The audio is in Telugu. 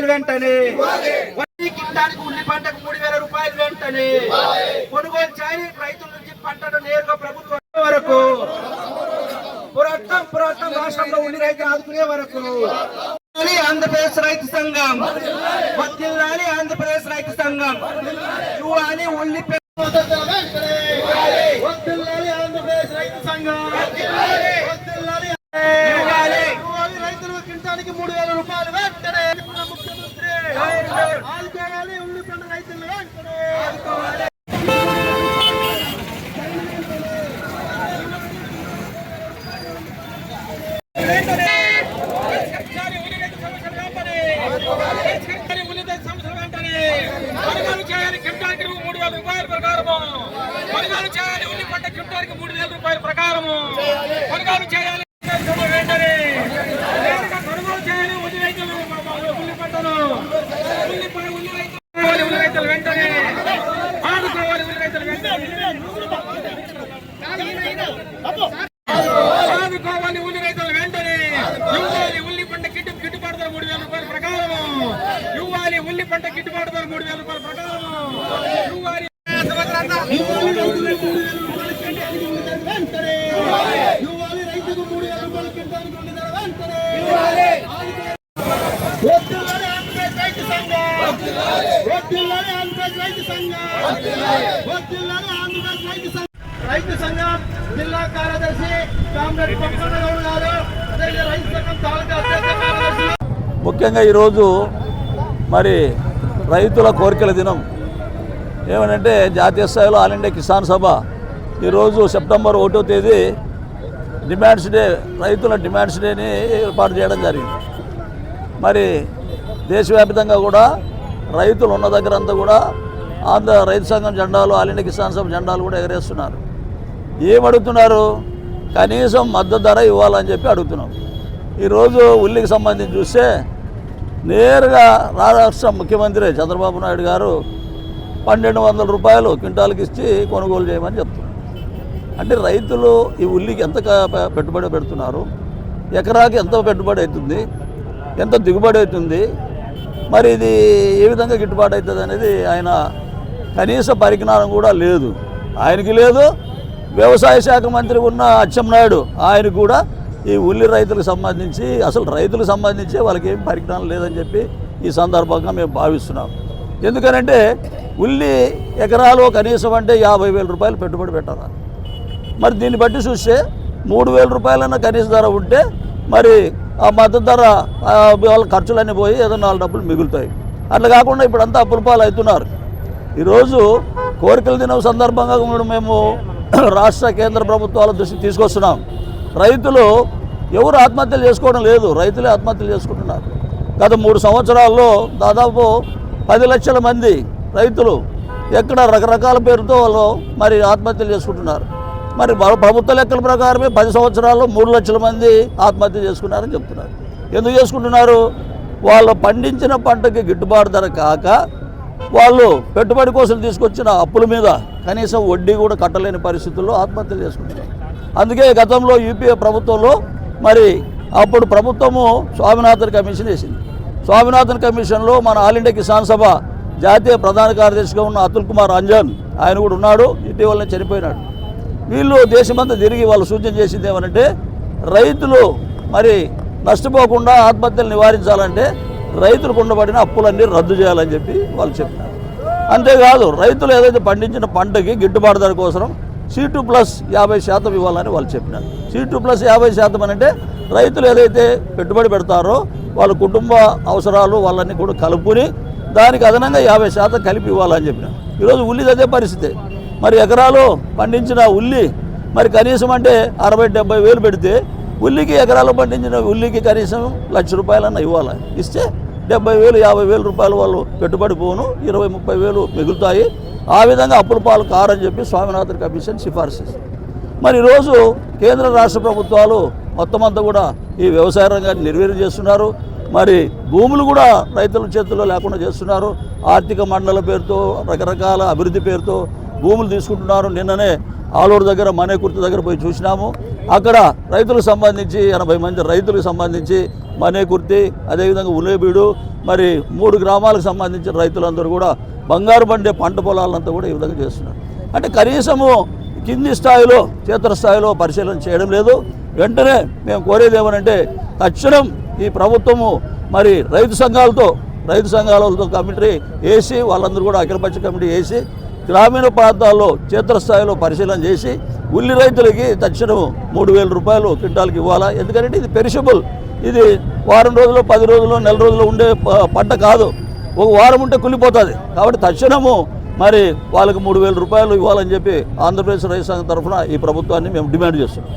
రూపాయలు వెంటనే. వడ్డీ కింటానికి ఉల్లి పంటకు మూడు వేల రూపాయలు వెంటనే. కొనుగోలు చేయని రైతుల నుంచి పంటను నేరుగా ప్రభుత్వం వరకు. పురాతనం పురాతనం రాష్ట్రంలో ఉల్లి రైతులు ఆదుకునే వరకు. ఆంధ్రప్రదేశ్ రైతు సంఘం. వర్ధిల్లాలి ఆంధ్రప్రదేశ్ రైతు సంఘం. ఇవ్వాలి ఉల్లి వర్ధిల్లాలి ఆంధ్రప్రదేశ్ రైతు సంఘం. రైతులకు కింటానికి మూడు వేల రూపాయలు పంట మూడు వేల రూపాయల ప్రకారము కొనుగోలు చేయాలి. వెంటనే కొనుగోలు చేయాలి. ఉల్లి రైతులు ఉల్లి పంటను ఉల్లి ఉల్లి రైతులు ఉల్లి రైతులు వెంటనే ఆదుకోవాలి. ఉల్లి రైతులు వెంటనే ఆదుకోవాలి. ఉల్లి రైతులు వెంటనే ఇవ్వాలి. ఉల్లి పంట గిట్టు గిట్టుబాటు ధర మూడు వేల రూపాయల ప్రకారము. ఇవ్వాలి. ఉల్లి పంట గిట్టుబాటు ధర మూడు వేల రూపాయల ప్రకారము. ఇవ్వాలి. సంఘం తాలూకా కార్యదర్శి. ముఖ్యంగా ఈరోజు మరి రైతుల కోరికల దినం. ఏమనంటే జాతీయ స్థాయిలో ఆల్ ఇండియా కిసాన్ సభ ఈరోజు సెప్టెంబర్ ఒకటో తేదీ డిమాండ్స్ డే రైతుల డిమాండ్స్ డేని ఏర్పాటు చేయడం జరిగింది. మరి దేశవ్యాప్తంగా కూడా రైతులు ఉన్న దగ్గర అంతా కూడా ఆంధ్ర రైతు సంఘం జెండాలు ఆల్ కిసాన్ సభ జెండాలు కూడా ఎగరేస్తున్నారు. ఏమడుగుతున్నారు కనీసం మద్దతు ధర ఇవ్వాలని చెప్పి అడుగుతున్నాం. ఈరోజు ఉల్లికి సంబంధించి చూస్తే నేరుగా రాష్ట్ర ముఖ్యమంత్రి చంద్రబాబు నాయుడు గారు పన్నెండు వందల రూపాయలు క్వింటాల్కి ఇచ్చి కొనుగోలు చేయమని చెప్తున్నారు. అంటే రైతులు ఈ ఉల్లికి ఎంత పెట్టుబడి పెడుతున్నారు? ఎకరాకి ఎంత పెట్టుబడి అవుతుంది? ఎంత దిగుబడి అవుతుంది? మరి ఇది ఏ విధంగా గిట్టుబాటు అవుతుంది అనేది ఆయన కనీస పరిజ్ఞానం కూడా లేదు. ఆయనకి లేదు. వ్యవసాయ శాఖ మంత్రి ఉన్న అచ్చెన్నాయుడు ఆయన కూడా ఈ ఉల్లి రైతులకు సంబంధించి అసలు రైతులకు సంబంధించి వాళ్ళకి ఏం పరిజ్ఞానం లేదని చెప్పి ఈ సందర్భంగా మేము భావిస్తున్నాం. ఎందుకనంటే ఉల్లి ఎకరాలు కనీసం అంటే యాభై వేల రూపాయలు పెట్టుబడి పెట్టాలి? మరి దీన్ని బట్టి చూస్తే మూడు వేల రూపాయలన్నా కనీస ధర ఉంటే మరి మద్దతు ధర వాళ్ళ ఖర్చులన్నీ పోయి ఏదో నాలుగు డబ్బులు మిగులుతాయి. అట్లా కాకుండా ఇప్పుడు అంతా అప్పుల పాలు అవుతున్నారు ఈరోజు కోరికల దినం సందర్భంగా కూడా మేము రాష్ట్ర కేంద్ర ప్రభుత్వాల దృష్టికి తీసుకొస్తున్నాం. రైతులు ఎవరు ఆత్మహత్యలు చేసుకోవడం లేదు. రైతులే ఆత్మహత్యలు చేసుకుంటున్నారు. గత మూడు సంవత్సరాల్లో దాదాపు పది లక్షల మంది రైతులు ఎక్కడ రకరకాల పేరుతో వాళ్ళు మరి ఆత్మహత్యలు చేసుకుంటున్నారు. మరి ప్రభుత్వ లెక్కల ప్రకారమే పది సంవత్సరాల్లో మూడు లక్షల మంది ఆత్మహత్య చేసుకున్నారని చెప్తున్నారు. ఎందుకు చేసుకుంటున్నారు? వాళ్ళు పండించిన పంటకి గిట్టుబాటు ధర కాక వాళ్ళు పెట్టుబడి కోసం తీసుకొచ్చిన అప్పుల మీద కనీసం వడ్డీ కూడా కట్టలేని పరిస్థితుల్లో ఆత్మహత్యలు చేసుకుంటున్నారు. అందుకే గతంలో యూపీఏ ప్రభుత్వంలో మరి అప్పుడు ప్రభుత్వము స్వామినాథన్ కమిషన్ వేసింది. స్వామినాథన్ కమిషన్లో మన ఆల్ ఇండియా కిసాన్ సభ జాతీయ ప్రధాన కార్యదర్శిగా ఉన్న అతుల్ కుమార్ అంజన్ ఆయన కూడా ఉన్నాడు. ఇటీవలనే చనిపోయినాడు. వీళ్ళు దేశమంతా తిరిగి వాళ్ళు సూచన చేసింది ఏమనంటే రైతులు మరి నష్టపోకుండా ఆత్మహత్యలు నివారించాలంటే రైతులకు ఉండబడిన అప్పులన్నీ రద్దు చేయాలని చెప్పి వాళ్ళు చెప్పినారు. అంతేకాదు రైతులు ఏదైతే పండించిన పంటకి గిట్టుబాటు ధర కోసం సీ ప్లస్ యాభై శాతం ఇవ్వాలని వాళ్ళు చెప్పినారు. సీ ప్లస్ యాభై శాతం అంటే రైతులు ఏదైతే పెట్టుబడి పెడతారో వాళ్ళ కుటుంబ అవసరాలు వాళ్ళని కూడా కలుపుకుని దానికి అదనంగా యాభై శాతం కలిపి ఇవ్వాలని చెప్పినారు. ఈరోజు ఉల్లిది అదే పరిస్థితి. మరి ఎకరాలు పండించిన ఉల్లి మరి కనీసం అంటే అరవై డెబ్బై వేలు పెడితే ఉల్లికి ఎకరాలు పండించిన ఉల్లికి కనీసం లక్ష రూపాయలన్నా ఇవ్వాలి? ఇస్తే డెబ్బై వేలు యాభై వేల రూపాయలు వాళ్ళు పెట్టుబడి పోను ఇరవై ముప్పై వేలు మిగులుతాయి. ఆ విధంగా అప్పుల పాలు కారని చెప్పి స్వామినాథన్ కమిషన్ సిఫార్సు మరి ఈరోజు కేంద్ర రాష్ట్ర ప్రభుత్వాలు మొత్తం అంతా కూడా ఈ వ్యవసాయ రంగాన్ని నిర్వీర్యం చేస్తున్నారు. మరి భూములు కూడా రైతుల చేతుల్లో లేకుండా చేస్తున్నారు. ఆర్థిక మండల పేరుతో రకరకాల అభివృద్ధి పేరుతో భూములు తీసుకుంటున్నారు. నిన్ననే ఆలూరు దగ్గర మనే కుర్తి దగ్గర పోయి చూసినాము. అక్కడ రైతులకు సంబంధించి ఎనభై మంది రైతులకు సంబంధించి మనేకుర్తి అదేవిధంగా ఉలేబీడు మరి మూడు గ్రామాలకు సంబంధించిన రైతులందరూ కూడా బంగారు పండే పంట పొలాలంతా కూడా ఈ విధంగా చేస్తున్నారు. అంటే కనీసము కింది స్థాయిలో క్షేత్రస్థాయిలో పరిశీలన చేయడం లేదు. వెంటనే మేము కోరేది ఏమనంటే తక్షణం ఈ ప్రభుత్వము మరి రైతు సంఘాలతో రైతు సంఘాలతో కమిటీ వేసి వాళ్ళందరూ కూడా అఖిలపక్ష కమిటీ వేసి గ్రామీణ ప్రాంతాల్లో క్షేత్రస్థాయిలో పరిశీలన చేసి ఉల్లి రైతులకి తక్షణం మూడు వేల రూపాయలు క్వింటాల్కి ఇవ్వాలా? ఎందుకంటే ఇది పెరిషబుల్. ఇది వారం రోజులు పది రోజులు నెల రోజులు ఉండే పంట కాదు. ఒక వారం ఉంటే కుళ్ళిపోతుంది. కాబట్టి తక్షణము మరి వాళ్ళకి మూడు వేల రూపాయలు ఇవ్వాలని చెప్పి ఆంధ్రప్రదేశ్ రైతు సంఘం తరఫున ఈ ప్రభుత్వాన్ని మేము డిమాండ్ చేస్తున్నాం.